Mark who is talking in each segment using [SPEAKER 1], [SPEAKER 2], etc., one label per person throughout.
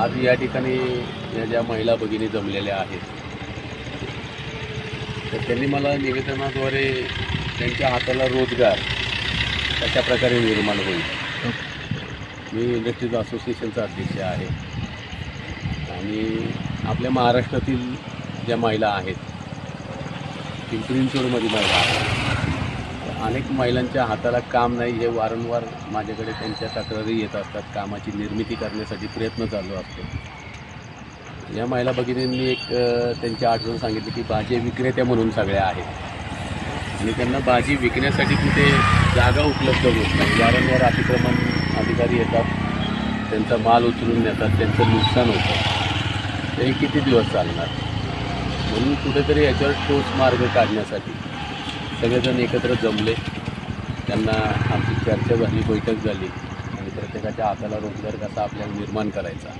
[SPEAKER 1] आज या ठिकाणी या ज्या महिला भगिनी जमलेल्या आहेत तर त्यांनी मला निवेदनाद्वारे त्यांच्या हाताला रोजगार कशा प्रकारे निर्माण होईल? मी इंडस्ट्रीज असोसिएशनचा अध्यक्ष आहे. आणि आपल्या महाराष्ट्रातील ज्या महिला आहेत पिंपरी चिंचवडमध्ये महिला आहेत. अनेक महिलांच्या हाताला काम नाही हे वारंवार माझ्याकडे त्यांच्या तक्रारी येत असतात. कामाची निर्मिती करण्यासाठी प्रयत्न चालू असतो. या महिला भगिनींनी एक त्यांची आठवण सांगितली की भाजी विक्रेत्या म्हणून सगळ्या आहेत. आणि त्यांना भाजी विकण्यासाठी कुठे जागा उपलब्ध होत नाही. वारंवार अतिक्रमण अधिकारी येतात. त्यांचा माल उचलून नेतात. त्यांचं नुकसान होतं. तरी किती दिवस चालणार? म्हणून कुठेतरी याच्यावर ठोस मार्ग काढण्यासाठी सगळेजण एकत्र जमले. त्यांना आमची चर्चा झाली बैठक झाली. आणि प्रत्येकाच्या हाताला रोजगार कसा आपल्याला निर्माण करायचा.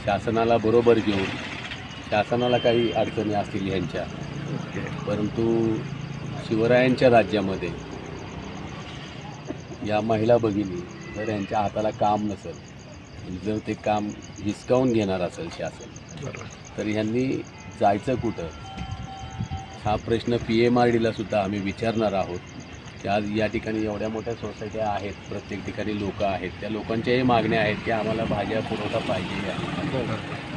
[SPEAKER 1] शासनाला बरोबर घेऊन शासनाला काही अडचणी असतील ह्यांच्या. परंतु शिवरायांच्या राज्यामध्ये या महिला भगिनी जर यांच्या हाताला काम नसेल जर ते काम हिसकावून घेणार असेल शासन तर ह्यांनी जायचं कुठं? हा प्रश्न पी एम आर डीला सुद्धा आम्ही विचारणार आहोत. की आज या ठिकाणी एवढ्या मोठ्या सोसायट्या आहेत प्रत्येक ठिकाणी लोकं आहेत. त्या लोकांच्याही मागण्या आहेत की आम्हाला भाज्या पुरवठा पाहिजे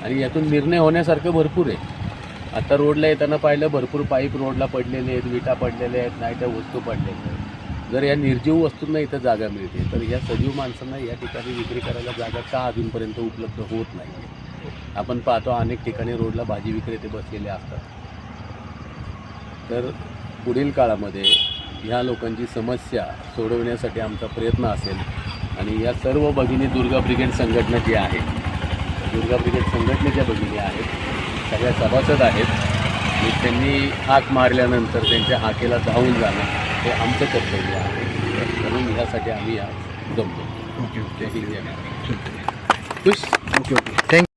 [SPEAKER 1] आणि यातून निर्णय होण्यासारखं भरपूर आहे. आता रोडला येताना पाहिलं भरपूर पाईप रोडला पडलेले आहेत विटा पडलेल्या आहेत नाही त्या वस्तू पडलेल्या आहेत. जर या निर्जीव वस्तूंना इथं जागा मिळते तर या सजीव माणसांना या ठिकाणी विक्री करायला जागा का अजूनपर्यंत उपलब्ध होत नाही? आपण पाहतो अनेक ठिकाणी रोडला भाजी विक्रेते बसलेले असतात. तर पुढील काळामध्ये ह्या लोकांची समस्या सोडवण्यासाठी आमचा प्रयत्न असेल आणि या सर्व भगिनी दुर्गा ब्रिगेड संघटना जी आहे दुर्गा ब्रिगेड संघटनेच्या भगिनी आहेत सगळ्या सभासद आहेत आणि त्यांनी हाक मारल्यानंतर त्यांच्या हाकेला धावून जाणं हे आमचं कर्तव्य आहे. म्हणून ह्यासाठी आम्ही आज जमलो
[SPEAKER 2] ओके ओके.
[SPEAKER 1] खुश?
[SPEAKER 2] Okay okay. Thank you